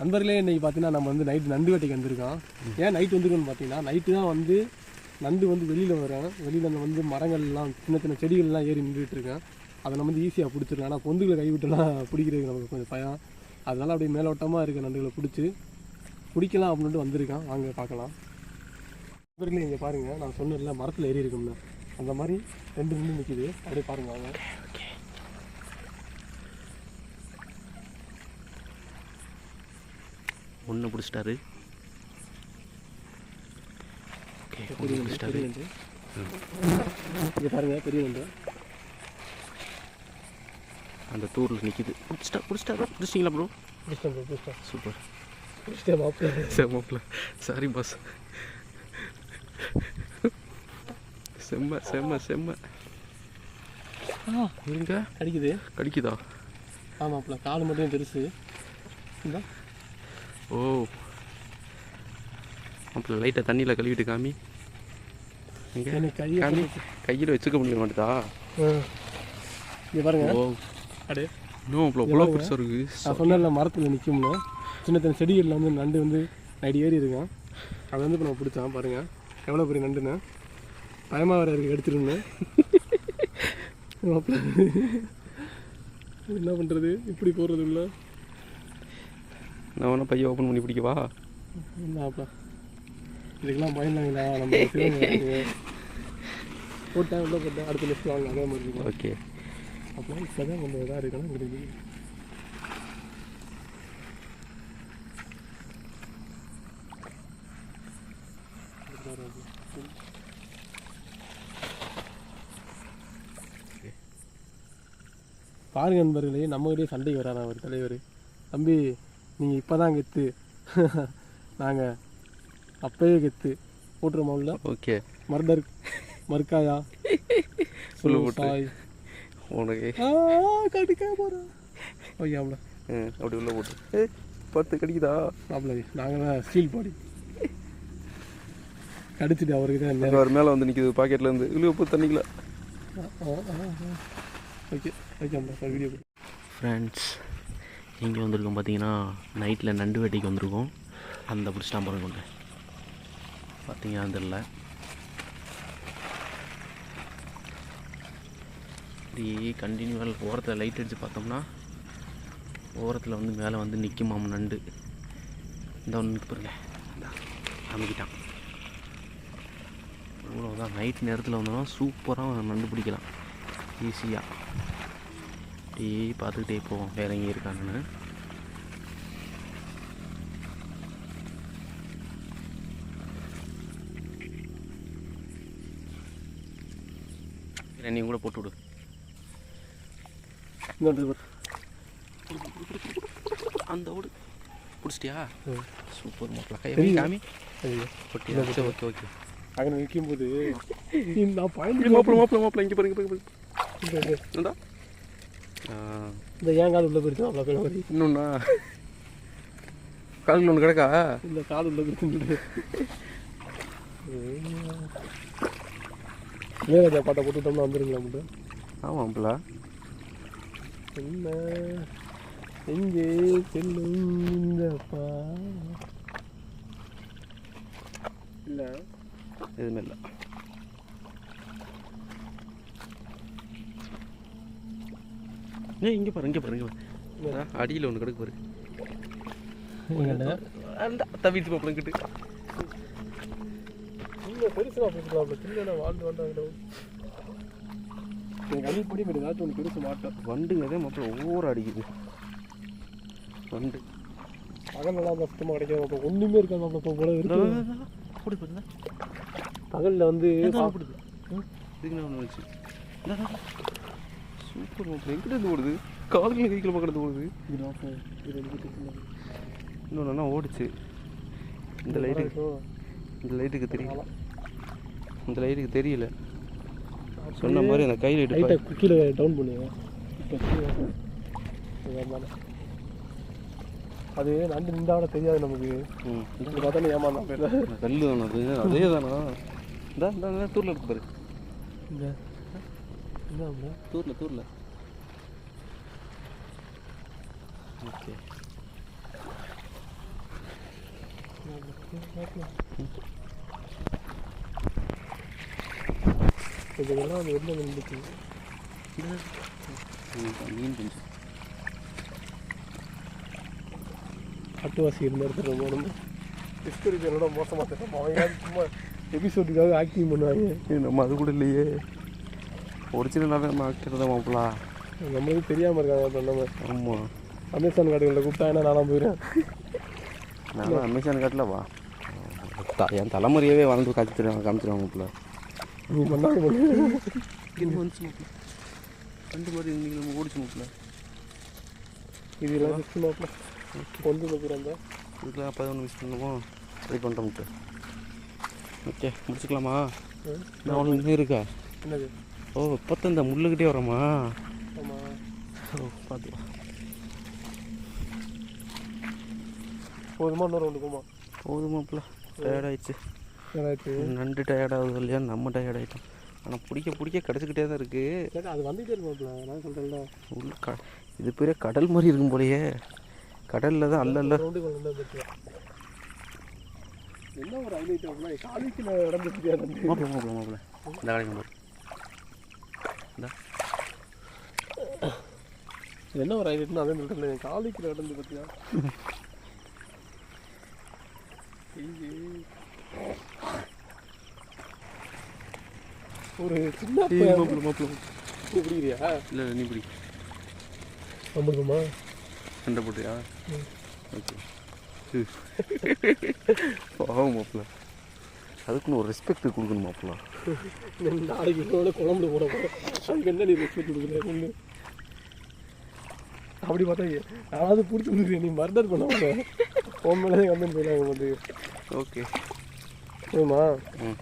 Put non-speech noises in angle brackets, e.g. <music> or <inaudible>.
நண்பர்களே இன்னைக்கு பார்த்தீங்கன்னா நம்ம வந்து நைட்டு நண்டு வேட்டைக்கு வந்திருக்கோம். ஏன் நைட் வந்துருக்கோம்னு பார்த்தீங்கன்னா நைட்டு தான் வந்து நண்டு வந்து வெளியில் வரும். வெளியில் அந்த வந்து மரங்கள்லாம் சின்ன சின்ன செடிகள்லாம் ஏறி நின்றுட்டு இருக்கேன் அதை நம்ம வந்து ஈஸியாக பிடிச்சிருக்கேன் ஆனால் பொந்துகளை கைவிட்டுலாம் பிடிக்கிறதுக்கு நமக்கு கொஞ்சம் பயம். அதனால் அப்படியே மேலோட்டமாக இருக்க நண்டுகளை பிடிச்சி பிடிக்கலாம் அப்படின்ட்டு வந்திருக்கான் வாங்க பார்க்கலாம். நண்பர்களே இங்கே பாருங்கள் நான் சொன்னதில்ல மரத்தில் ஏறி இருக்கும்ல அந்த மாதிரி ரெண்டு நின்று நிற்கிது அப்படியே பாருங்கள் வாங்க. ஒன்று பிடிச்சிட்டாரு. ஓகே ஒன்று பிடிச்சிட்டாரு. பெரிய நண்டு இங்கே பாருங்க பெரிய அந்த தூரில் நிற்கிது பிடிச்சிட்டா பிடிச்சிட்டா பிடிச்சிங்களா ப்ரோ பிடிச்சிட்டேன் bro, பிடிச்சிட்டேன். சூப்பர் பிடிச்சிட்டேன் மாப்பிள்ளை செம்மப்பில் சாரி பாஸ் செம்ம செம்ம செம்ம. இருங்க கடிக்குது? கடிக்குதா ஆமாப்பில் கால் மட்டும் பெருசு. இந்த. ஓ. அப்புறம் லைட்டாக தண்ணியில் கழுவிட்டு காமி. கையை காமி. கையில் வச்சுக்க முடிய மாட்டேதா? இங்கே பாருங்க. ஓ. அடே. இன்னும் அவ்வளோ அவ்வளோ பெருசாக இருக்கு. நான் சொன்னேன்ல மரத்தில் நிற்கும்னு சின்ன சின்ன செடிகளில் வந்து நண்டு வந்து நைட்டு ஏறி இருக்கான் அதை வந்து இப்போ நம்ம பிடிச்சான் பாருங்க. எவ்வளோ பெரிய நண்டுன்னு. பயமாக வேறு இருக்கு எடுத்துருன்னு. <laughs> என்ன பண்ணுறது இப்படி போகிறது இல்லை நான் வேணா பையன் ஓப்பன் பண்ணி பிடிக்கவா? என்னப்பா இதுக்கெல்லாம் பயந்தாங்களா நம்ம போட்டேன் உள்ள போட்டேன் அடுத்த லிஸ்ட் வாங்க அதே மாதிரி ஓகே அப்போ இப்போ தான் கொஞ்சம் இதாக இருக்கணும் கிடைக்குது பாருங்க நண்பர்களே நம்மகிட்டே சண்டைக்கு வரான் அவர் தலைவர். தம்பி நீங்கள் இப்போ தான் கெத்து. <laughs> நாங்கள் அப்பயே கெத்து. போட்டுருமா உள்ள ஓகே. மர்டர். மர்க்காயா உள்ள போட்டு. சாய். உனக்கு. கடிக்க போகிறேன் ம், அப்படி உள்ள போட்டு. ஏய், பத்து கடிக்குதா? மாப்பிள்ளை நாங்கள் தான் ஸ்டீல் பாடி. கடிச்சிட்டு அவருக்கு தான் அவர் மேலே வந்து நிற்கிது பாக்கெட்ல இருந்து. இழுவ போய் தண்ணிக்கல ஓகே சார் வீடியோ ஃப்ரெண்ட்ஸ் எங்கே வந்திருக்கோம் பார்த்தீங்கன்னா நைட்டில் நண்டு வேட்டைக்கு வந்திருக்கோம். அந்த பிடிச்சிட்டா பாருங்க கொண்டு பார்த்தீங்கன்னா தெரில இப்படி கண்டினியூவாக ஓரத்தில் லைட் அடித்து பார்த்தோம்னா ஓரத்தில் வந்து மேலே வந்து நிற்குமாம் நண்டு. இந்த ஒன்று நிற்கு பாருங்க. அமைக்கிட்டான். இவ்வளோதான் அவ்வளோதான் நைட் நேரத்தில் வந்தோம்னா சூப்பராக நண்டு பிடிக்கலாம். ஈஸியாக அப்படியே பார்த்துக்கிட்டே போவோம். வேற எங்கே இருக்காங்கன்னு. என்னையும் கூட போட்டு விடு. அந்த ஓடு. பிடிச்சிட்டியா. சூப்பர் மாப்பிள. கை தெரியுது. காமி. Okay okay. அங்கே நிற்கும்போது நான் <laughs> பயந்து மாப்பிள மாப்பிள மாப்பிள இங்கே பாருங்க பாருங்க பாருங்க. இந்த- ஏன் கால் உள்ள போயிடுச்சு அவ்வளோ பேர் மாதிரி இன்னொன்னா? காலில் ஒன்று கிடக்கா? இந்த கால் உள்ள போயிடுச்சு இளையராஜா பாட்டை போட்டுட்டோம்னா வந்துருங்களா மட்டும் ஆமாம் மாப்பிள என்ன? எங்கே செல்லும் இந்த பா இல்லை. எதுவுமே இல்லை. ஏ இங்கே பாரு இங்கே பாரு இங்கே பாரு. அடியில் ஒன்று கிடக்கு பாரு. தவிர்த்து மாப்பிளங்கிட்டு இல்லை பெருசுலாம் போட்டுக்கலாம் சின்ன வாழ்ந்து வந்தாங்க எனக்கு அடி படி மாதிரி ஏதாச்சும் ஒன்று பெருசு மாட்டேன் வண்டுங்க மாப்பிள ஒவ்வொரு அடிக்குது. வண்டு. பகல் நல்லா சுத்தமாக கிடைக்காது அப்போ ஒன்றுமே இருக்காது இருக்கு. ஓடி போடுங்க பகலில் வந்து இதுக்கு ஒன்று வச்சு? சூப்பர் மாப்பிள எங்கிட்ட ஓடுது. காதுல கைக்கில் பக்கத்து ஓடுது. இன்னொன்று ஓடிச்சு. இந்த லைட்டுக்கு இந்த லைட்டுக்கு தெரியல. இந்த லைட்டுக்கு தெரியல. சொன்ன மாதிரி அந்த கையில் லைட்டாக கீழே டவுன் இப்போ அதான். அது நண்டு நின்றாவிட தெரியாது நமக்கு. இது பார்த்தா ஏமாந்தான் கல் தானே அது? அதே தானா இந்த தூரில் இருக்கு பாரு. தூரில் தூரில் ஓகே இதெல்லாம் அது வெளில வந்துச்சு மீன் குஞ்சு அட்டுவாசி இருந்த இடத்துல ரொம்ப ரொம்ப டிஸ்கரிப்பனோட மோசமாக சும்மா எபிசோடுக்காக ஆக்டிங் பண்ணுவாங்க? நம்ம அது கூட இல்லையே. ஒரிஜினலாகவே நம்ம ஆக்டர் தான் மாப்பிளா நம்மளுக்கு தெரியாமல் இருக்காங்க இப்போ நம்ம. ஆமாம் அமேசான் கார்டுகளில் கூப்பிட்டாங்கன்னா நானும் போயிடுவேன் நான் அமேசான் காட்டில் வா. என் தலைமுறையவே வளர்ந்து காய்ச்சிருவாங்க காமிச்சிருவாங்க மாப்பிள நீ பண்ணாலும் பண்ணு இன்னும் வந்துச்சு மாப்பிள ரெண்டு மாதிரி இன்னைக்கு நம்ம ஓடிச்சு மாப்பிள இது எல்லாம் சிக்ஸ்டி மாப்பிள்ள கொண்டு வைக்கிறேன் அந்த இதுக்கெல்லாம் பதினொன்று மிஸ் பண்ணுமோ ட்ரை பண்ணுறோம்ட்டு ஓகே முடிச்சுக்கலாமா? நான் ஒன்று இருக்கா என்னது? ஓ இப்போ இந்த முள்ளுக்கிட்டே வரமா ஓ பார்த்துக்கலாம் போதுமா இன்னொரு ஒன்று போமா? போதும் மாப்பிள. டயர்டாயிடுச்சு நண்டு டயர்டாகுது இல்லையா நம்ம டயர்ட் ஆகிட்டோம் ஆனால் பிடிக்க பிடிக்க கிடச்சிக்கிட்டே தான் இருக்குது அது வந்துகிட்டே இருக்கும் மாப்பிள்ள நான் சொல்கிறேன்ல உள்ள க இது பெரிய கடல் மாதிரி இருக்கும் போலயே. கடலில் தான் அல்ல அல்ல என்ன ஒரு ஹைலைட் அப்படின்னா காலேஜில் நடந்துச்சு அது மாப்பிள மாப்பிள மாப்பிள. இந்த கடைக்கு என்ன ஒரு ஹைலைட்னு அதே சொல்கிறேன் காலேஜில் நடந்து பார்த்தியா? ஒரு சின்ன பையன். மாப்பிள மாப்பிள. நீ பிடிக்கிறியா இல்லை நீ பிடி. நம்மளுக்குமா சண்டை போட்டியா? ஓகே. <laughs> பாவம் மாப்பிள. அதுக்குன்னு ஒரு ரெஸ்பெக்ட் கொடுக்கணும் மாப்பிள நாளைக்கு இதோட குழம்புல போட போகிறேன் அதுக்கு என்ன நீ ரெஸ்பெக்ட் கொடுக்குற ஒன்று அப்படி பார்த்தா யாராவது பிடிச்சி கொடுக்குறேன் நீ மர்டர் பண்ண மாட்டேன் உன் மேலே கம்பெனி போயிடலாம் வந்து ஓகே சரிம்மா ம்.